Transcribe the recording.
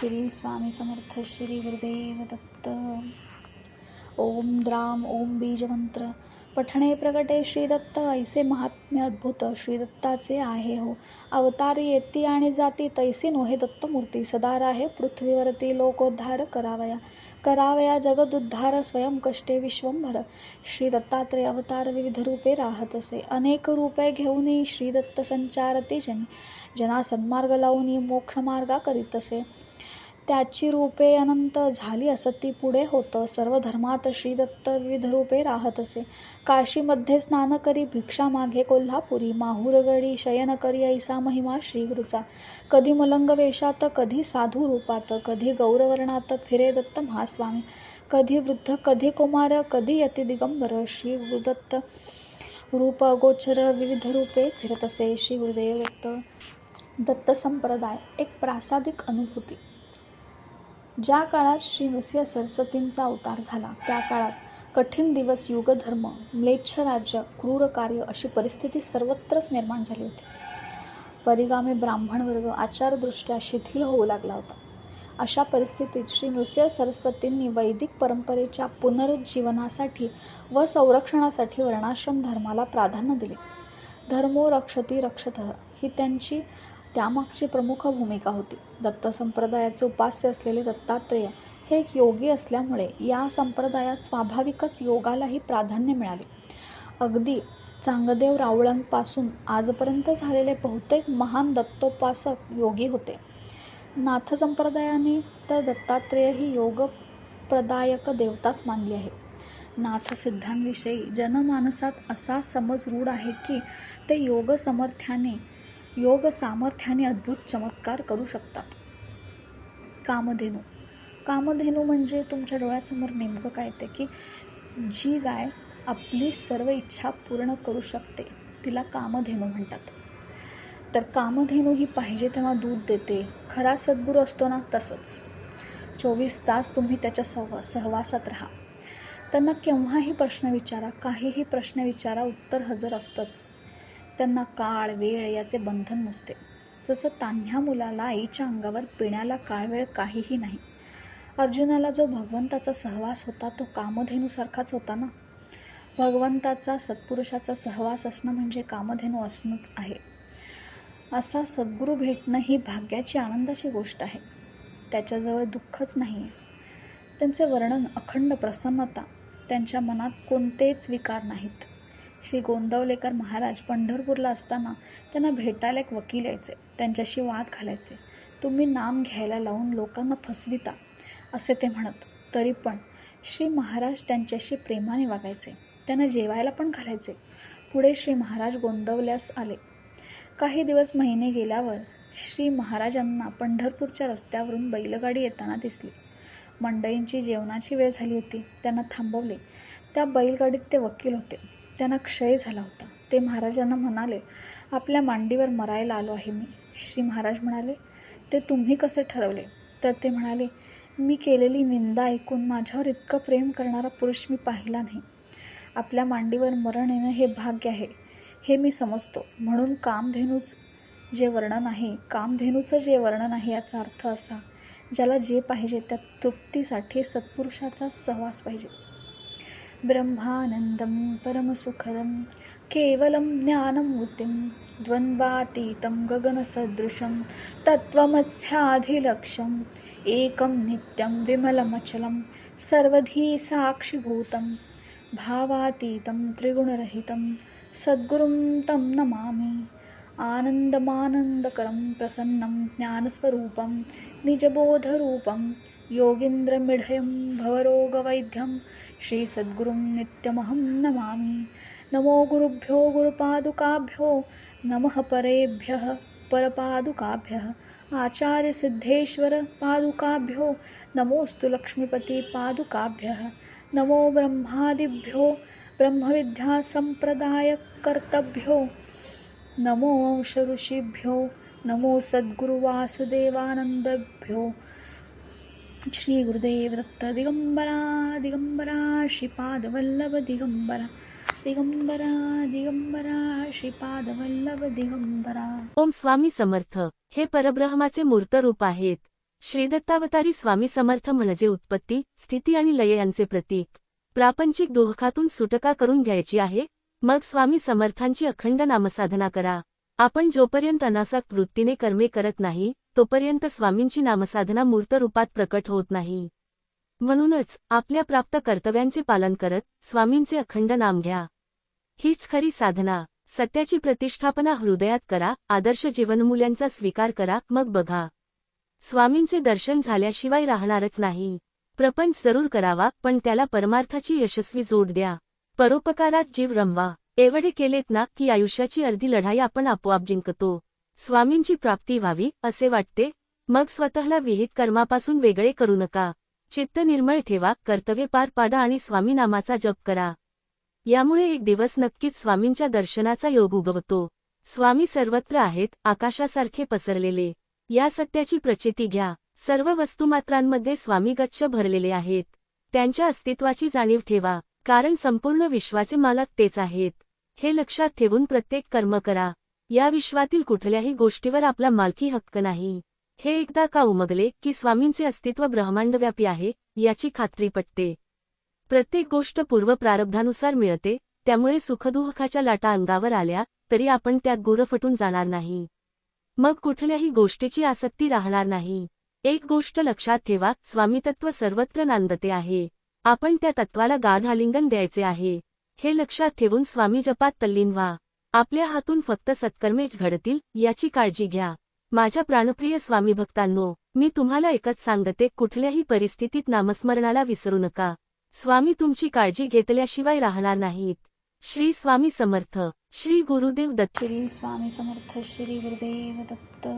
श्री स्वामी समर्थ श्री गुरुदेव दत्त ओम द्राम ओम बीजमंत्र। पठणे प्रगटे श्री दत्त ऐसे महात्म्य अद्भुत श्री दत्ताचे आहे हो। अवतार येती आणि जाती तैसी नोहे दत्तमूर्ती। सदा राहे पृथ्वीवरती लोकोद्धार करावया। करावया जगदुद्धार स्वयं कष्टे विश्वंभर। श्री दत्तात्रय अवतार विविध रूपे राहत असे। अनेक रूपे घेऊनही श्री दत्त संचारते जनी। जना सन्मार्ग लावून मोक्षमार्गा करीत असे। त्याची रूपे अनंत झाली असती पुढे होतं. सर्व धर्मात श्रीदत्त विविध रूपे राहत असे. काशीमध्ये स्नान करी भिक्षा मागे कोल्हापुरी. माहूरगडी शयन करी ऐसा महिमा श्रीगुरुचा. कधी मलंग वेशात कधी साधू रूपात. कधी गौरवर्णात फिरे दत्त महास्वामी. कधी वृद्ध कधी कुमार कधी यती दिगंबर. श्री गुरुदत्त रूप गोचर विविध रूपे फिरत असे. श्री गुरुदेव दत्त दत्त संप्रदाय. एक प्रासादिक अनुभूती. ज्या काळात श्री नृसिंह सरस्वतींचा अवतार झाला त्या काळात कठीण दिवस युगधर्म म्लेच्छ राज्य क्रूर कार्य अशी परिस्थिती सर्वत्रच निर्माण झाली होती. परिगामी ब्राह्मण वर्ग आचारदृष्ट्या शिथिल होऊ लागला होता. अशा परिस्थितीत श्री नृसिंह सरस्वतींनी वैदिक परंपरेच्या पुनरुज्जीवनासाठी व संरक्षणासाठी वर्णाश्रम धर्माला प्राधान्य दिले. धर्मो रक्षती रक्षत ही त्यांची त्यामागची प्रमुख भूमिका होती. दत्त संप्रदायाचे उपास्य असलेले दत्तात्रेय हे एक योगी असल्यामुळे या संप्रदायात स्वाभाविकच योगालाही प्राधान्य मिळाले. अगदी चांगदेव रावळांपासून आजपर्यंत झालेले बहुतेक महान दत्तोपासक योगी होते. नाथ संप्रदायाने तर दत्तात्रेय ही योगप्रदायक देवताच मानली आहे. नाथ सिद्धांविषयी जनमानसात असा समज रूढ आहे की ते योग समर्थ्याने योग सामर्थ्याने अद्भुत चमत्कार करू शकतात. कामधेनू. कामधेनू म्हणजे तुमच्या डोळ्यासमोर नेमकं काय ते की जी गाय आपली सर्व इच्छा पूर्ण करू शकते तिला कामधेनू म्हणतात. तर कामधेनू ही पाहिजे तेव्हा दूध देते. खरा सद्गुरू असतो ना तसंच. चोवीस तास तुम्ही त्याच्या सहवा सहवासात राहा. त्यांना केव्हाही प्रश्न विचारा काहीही प्रश्न विचारा उत्तर हजर असतंच. त्यांना काळ वेळ याचे बंधन नसते. जसं तान्ह्या मुलाला आईच्या अंगावर पिण्याला काळ वेळ काहीही नाही. अर्जुनाला जो भगवंताचा सहवास होता तो कामधेनूसारखाच होता ना? भगवंताचा सत्पुरुषाचा सहवास असणं म्हणजे कामधेनू असणंच आहे. असा सद्गुरू भेटणं ही भाग्याची आनंदाची गोष्ट आहे. त्याच्याजवळ दुःखच नाही आहे त्यांचे वर्णन अखंड प्रसन्नता त्यांच्या मनात कोणतेच विकार नाहीत. श्री गोंदवलेकर महाराज पंढरपूरला असताना त्यांना भेटायला एक वकील यायचे. त्यांच्याशी वाद घालायचे. तुम्ही नाम घ्यायला लावून लोकांना फसविता असे ते म्हणत. तरी पण श्री महाराज त्यांच्याशी प्रेमाने वागायचे. त्यांना जेवायला पण घालायचे. पुढे श्री महाराज गोंदवल्यास आले. काही दिवस महिने गेल्यावर श्री महाराजांना पंढरपूरच्या रस्त्यावरून बैलगाडी येताना दिसली. मंडईंची जेवणाची वेळ झाली होती. त्यांना थांबवले. त्या बैलगाडीत ते वकील होते. त्यांना क्षय झाला होता. ते महाराजांना म्हणाले आपल्या मांडीवर मरायला आलो आहे मी. श्री महाराज म्हणाले ते तुम्ही कसे ठरवले? तर ते म्हणाले मी केलेली निंदा ऐकून माझ्यावर इतकं प्रेम करणारा पुरुष मी पाहिला नाही. आपल्या मांडीवर मरण येणं हे भाग्य आहे. हे मी समजतो. म्हणून कामधेनूच जे वर्णन आहे कामधेनूचं जे वर्णन आहे याचा अर्थ असा ज्याला जे पाहिजे त्या तृप्तीसाठी सत्पुरुषाचा सहवास पाहिजे. ब्रह्मानन्दं परमसुखदं केवलं ज्ञानमूर्तिं द्वन्द्वातीतं गगनसदृशं तत्त्वमत्स्याधिलक्ष्यम् एकं नित्यं विमलमचलं सर्वधी साक्षिभूतं भावातीतं त्रिगुणरहितं सद्गुरुं तं नमामि। आनन्दमानन्दकरं प्रसन्नं ज्ञानस्वरूपं निजबोधरूपं योगीन्द्रमिढयं भवरोगवैद्यं श्रीसद्गुरुं नित्यमहं नमामि। नमो गुरुभ्यो गुरुपादुकाभ्यो नमः परेभ्यः परपादुकाभ्यः। आचार्यसिद्धेश्वरपादुकाभ्यो नमोऽस्तु लक्ष्मीपतिपादुकाभ्यः नमो ब्रह्मादिभ्यो ब्रह्मविद्यासम्प्रदायकर्तभ्यो नमो ऋषिभ्यो नमो सद्गुरुवासुदेवानन्दभ्यो श्री गुरुदेव दत्त दिगंबरा दिगंबरा श्रीपादवल्लभ दिगंबरा दिगंबरा दिगंबरा श्रीपादवल्लभ दिगंबरा ओम स्वामी समर्थ. हे परब्रह्माचे मूर्त रूप आहेत. श्रीदत्तावतारी स्वामी समर्थ म्हणजे उत्पत्ती स्थिती आणि लय यांचे प्रतीक. प्रापंचिक दोहखातून सुटका करून घ्यायची आहे. मग स्वामी समर्थांची अखंड नामसाधना करा. आपण जोपर्यंत अनासक्त वृत्तीने कर्मे करत नाही तोपर्यंत स्वामींची नामसाधना मूर्त रूपात प्रकट होत नाही. म्हणूनच आपल्या प्राप्त कर्तव्यांचे पालन करत स्वामींचे अखंड नाम घ्या. हीच खरी साधना. सत्याची प्रतिष्ठापना हृदयात करा आदर्श जीवनमूल्यांचा स्वीकार करा मग बघा. स्वामींचे दर्शन झाल्याशिवाय राहणारच नाही. प्रपंच जरूर करावा पण त्याला परमार्थाची यशस्वी जोड द्या. परोपकारात जीव रमवा. एवढे केलेत ना की आयुष्याची अर्धी लढाई आपण आपोआप जिंकतो. स्वामींची प्राप्ती व्हावी असे वाटते. मग स्वतःला विहित कर्मापासून वेगळे करू नका. चित्त निर्मळ ठेवा कर्तव्य पार पाडा आणि स्वामीनामाचा जप करा. यामुळे एक दिवस नक्कीच स्वामींच्या दर्शनाचा योग उगवतो. स्वामी सर्वत्र आहेत आकाशासारखे पसरलेले. या सत्याची प्रचिती घ्या. सर्व वस्तुमात्रांमध्ये स्वामी गच्छ भरलेले आहेत. त्यांच्या अस्तित्वाची जाणीव ठेवा. कारण संपूर्ण विश्वाचे मालक तेच आहेत. हे लक्षात ठेवून प्रत्येक कर्म करा. या विश्वातील कुठल्याही गोष्टीवर आपला मालकी हक्क नाही. हे एकदा का उमगले की स्वामींचे अस्तित्व ब्रह्मांडव्यापी आहे याची खात्री पटते. प्रत्येक गोष्ट पूर्व प्रारब्धानुसार मिळते त्यामुळे सुखदुःखाच्या लाटा अंगावर आल्या तरी आपण त्यात गुरफटून जाणार नाही. मग कुठल्याही गोष्टीची आसक्ती राहणार नाही. एक गोष्ट लक्षात ठेवा स्वामीतत्व सर्वत्र नांदते आहे. आपण त्या तत्वाला गाढ आलिंगन द्यायचे आहे. हे लक्षात ठेवून स्वामी जपात तल्लीन व्हा. आपल्या हातून फक्त सत्कर्मेच घडतील याची काळजी घ्या. माझ्या प्राणप्रिय स्वामी भक्तांनो मी तुम्हाला एकच सांगते कुठल्याही परिस्थितीत नामस्मरणाला विसरू नका. स्वामी तुमची काळजी घेतल्याशिवाय राहणार नाहीत. श्री स्वामी समर्थ श्री गुरुदेव दत्त. श्री स्वामी समर्थ श्री गुरुदेव दत्त.